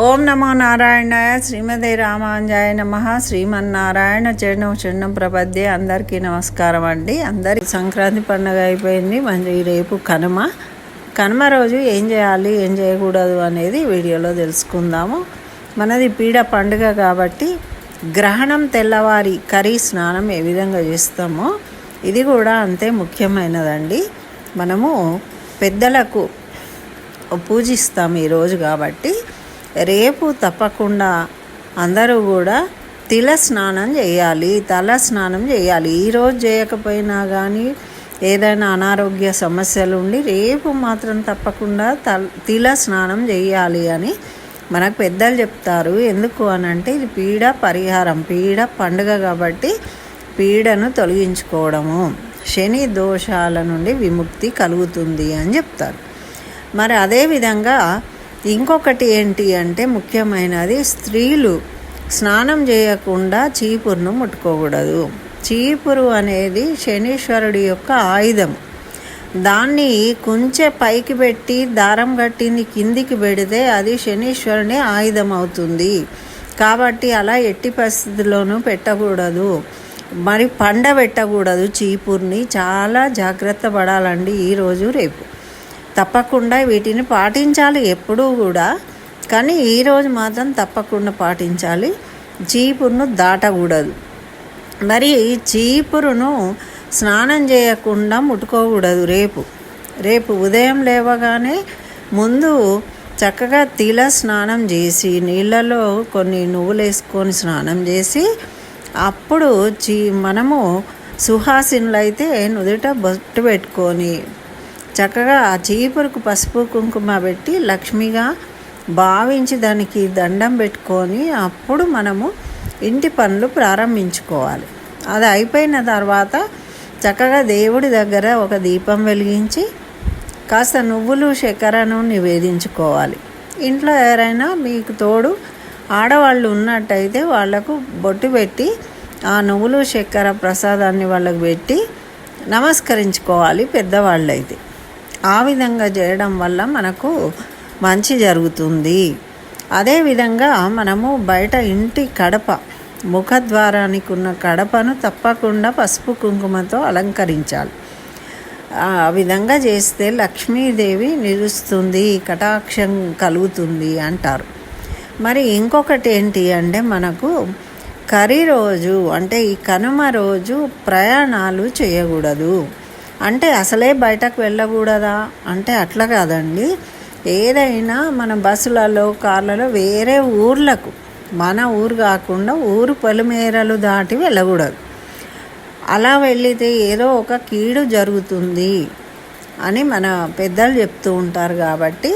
ఓం నమో నారాయణాయ శ్రీమతి రామాంజాయ నమ. శ్రీమన్నారాయణ చరణం చరణం ప్రపద్యే అందరికీ నమస్కారం అండి. అందరి సంక్రాంతి పండుగ అయిపోయింది. మంచి రేపు కనుమ. కనుమ రోజు ఏం చేయాలి ఏం చేయకూడదు అనేది వీడియోలో తెలుసుకుందాము. మనది పీడ పండుగ కాబట్టి గ్రహణం తెల్లవారి కర్రీ స్నానం ఏ విధంగా చేస్తామో ఇది కూడా అంతే ముఖ్యమైనదండి. మనము పెద్దలకు పూజిస్తాం ఈరోజు కాబట్టి రేపు తప్పకుండా అందరూ కూడా తిల స్నానం చేయాలి తల స్నానం చేయాలి. ఈరోజు చేయకపోయినా కానీ ఏదైనా అనారోగ్య సమస్యలు ఉండి రేపు మాత్రం తప్పకుండా తల తిల స్నానం చేయాలి అని మనకు పెద్దలు చెప్తారు. ఎందుకు అని అంటే ఇది పీడ పరిహారం పీడ పండుగ కాబట్టి పీడను తొలగించుకోవడము. శని దోషాల నుండి విముక్తి కలుగుతుంది అని చెప్తారు. మరి అదేవిధంగా ఇంకొకటి ఏంటి అంటే ముఖ్యమైనది స్త్రీలు స్నానం చేయకుండా చీపురును ముట్టుకోకూడదు. చీపురు అనేది శనీశ్వరుడి యొక్క ఆయుధం. దాన్ని కొంచెం పైకి పెట్టి దారం కట్టింది కిందికి పెడితే అది శనీశ్వరుని ఆయుధం అవుతుంది. కాబట్టి అలా ఎట్టి పరిస్థితుల్లోనూ పెట్టకూడదు. మరి పండ పెట్టకూడదు చీపుర్ని. చాలా జాగ్రత్త పడాలండి ఈరోజు రేపు. తప్పకుండా వీటిని పాటించాలి ఎప్పుడూ కూడా. కానీ ఈరోజు మాత్రం తప్పకుండా పాటించాలి. చీపురును దాటకూడదు. మరి చీపురును స్నానం చేయకుండా ముట్టుకోకూడదు రేపు. రేపు ఉదయం లేవగానే ముందు చక్కగా తిల స్నానం చేసి నీళ్ళలో కొన్ని నువ్వులు వేసుకొని స్నానం చేసి అప్పుడు చీ మనము సుహాసినులైతే నుదుట బొట్టు పెట్టుకొని చక్కగా ఆ చీపురుకు పసుపు కుంకుమ పెట్టి లక్ష్మిగా భావించి దానికి దండం పెట్టుకొని అప్పుడు మనము ఇంటి పనులు ప్రారంభించుకోవాలి. అది అయిపోయిన తర్వాత చక్కగా దేవుడి దగ్గర ఒక దీపం వెలిగించి కాస్త నువ్వులు చక్కెరను నివేదించుకోవాలి. ఇంట్లో ఎవరైనా మీకు తోడు ఆడవాళ్ళు ఉన్నట్టయితే వాళ్ళకు బొట్టు పెట్టి ఆ నువ్వులు చక్కెర ప్రసాదాన్ని వాళ్ళకు పెట్టి నమస్కరించుకోవాలి పెద్దవాళ్ళైతే. ఆ విధంగా చేయడం వల్ల మనకు మంచి జరుగుతుంది. అదేవిధంగా మనము బయట ఇంటి కడప ముఖద్వారానికి ఉన్న కడపను తప్పకుండా పసుపు కుంకుమతో అలంకరించాలి. ఆ విధంగా చేస్తే లక్ష్మీదేవి నిలుస్తుంది కటాక్షం కలుగుతుంది అంటారు. మరి ఇంకొకటి ఏంటి అంటే మనకు కరి రోజు అంటే ఈ కనుమ రోజు ప్రయాణాలు చేయకూడదు. అంటే అసలే బయటకు వెళ్ళకూడదా? అంటే అట్లా కాదండి. ఏదైనా మన బస్సులలో కార్లలో వేరే ఊర్లకు మన ఊరు కాకుండా ఊరు పొలిమేరలు దాటి వెళ్ళకూడదు. అలా వెళ్ళితే ఏదో ఒక కీడు జరుగుతుంది అని మన పెద్దలు చెప్తూ ఉంటారు కాబట్టి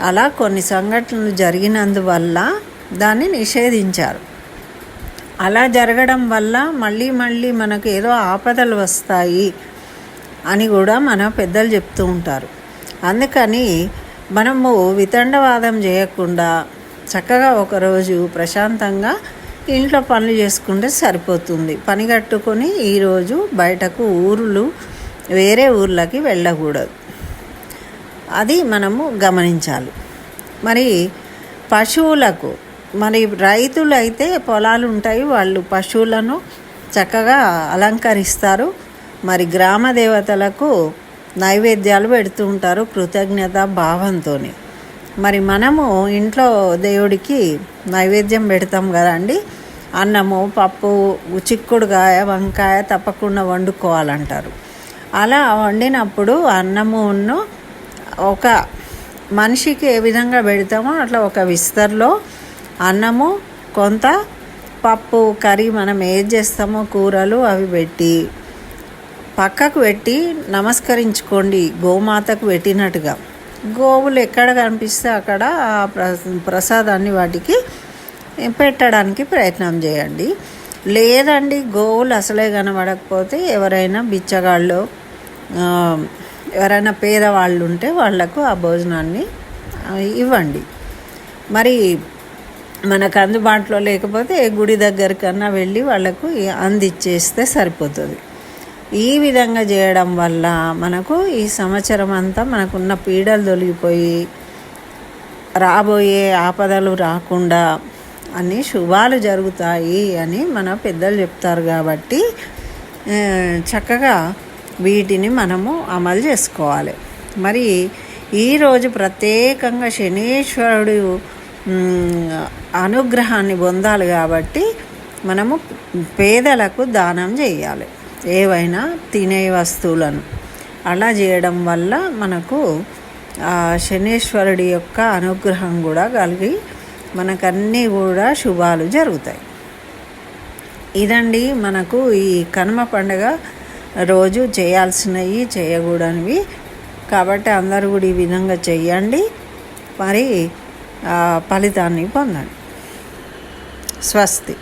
అలా కొన్ని సంఘటనలు జరిగినందువల్ల దాన్ని నిషేధించారు. అలా జరగడం వల్ల మళ్ళీ మళ్ళీ మనకు ఏదో ఆపదలు వస్తాయి అని కూడా మన పెద్దలు చెప్తూ ఉంటారు. అందుకని మనము వితండవాదం చేయకుండా చక్కగా ఒకరోజు ప్రశాంతంగా ఇంట్లో పనులు చేసుకుంటే సరిపోతుంది. పని కట్టుకొని ఈరోజు బయటకు ఊర్లు వేరే ఊర్లకి వెళ్ళకూడదు. అది మనము గమనించాలి. మరి పశువులకు మరి రైతులు అయితే పొలాలు ఉంటాయి వాళ్ళు పశువులను చక్కగా అలంకరిస్తారు. మరి గ్రామ దేవతలకు నైవేద్యాలు పెడుతూ ఉంటారు కృతజ్ఞత భావంతో మరి మనము ఇంట్లో దేవుడికి నైవేద్యం పెడతాం కదండి అన్నము పప్పు చిక్కుడుకాయ వంకాయ తప్పకుండా వండుకోవాలంటారు. అలా వండినప్పుడు అన్నమును ఒక మనిషికి ఏ విధంగా పెడతామో అట్లా ఒక విస్తర్లో అన్నము కొంత పప్పు కర్రీ మనం ఏం చేస్తామో కూరలు అవి పెట్టి పక్కకు పెట్టి నమస్కరించుకోండి. గోమాతకు పెట్టినట్టుగా. గోవులు ఎక్కడ కనిపిస్తే అక్కడ ఆ ప్రసాదాన్ని వాటికి పెట్టడానికి ప్రయత్నం చేయండి. లేదండి గోవులు అసలే కనబడకపోతే ఎవరైనా బిచ్చగాళ్ళు ఎవరైనా పేదవాళ్ళు ఉంటే వాళ్ళకు ఆ భోజనాన్ని ఇవ్వండి. మరి మనకు అందుబాటులో లేకపోతే గుడి దగ్గరకన్నా వెళ్ళి వాళ్ళకు అందిచ్చేస్తే సరిపోతుంది. ఈ విధంగా చేయడం వల్ల మనకు ఈ సంవత్సరం అంతా మనకున్న పీడలు తొలగిపోయి రాబోయే ఆపదలు రాకుండా అన్ని శుభాలు జరుగుతాయి అని మన పెద్దలు చెప్తారు కాబట్టి చక్కగా వీటిని మనము అమలు చేసుకోవాలి. మరి ఈరోజు ప్రత్యేకంగా శనీశ్వరుడు అనుగ్రహాన్ని పొందాలి కాబట్టి మనము పేదలకు దానం చేయాలి. ఏవైనా తినే వస్తువులను. అలా చేయడం వల్ల మనకు శనేశ్వరుడి శనీశ్వరుడి యొక్క అనుగ్రహం కూడా కలిగి మనకన్నీ కూడా శుభాలు జరుగుతాయి. ఇదండి మనకు ఈ కనుమ పండుగ రోజు చేయాల్సినవి చేయకూడనివి. కాబట్టి అందరూ కూడా ఈ విధంగా చేయండి మరి ఫలితాన్ని పొందండి. స్వస్తి.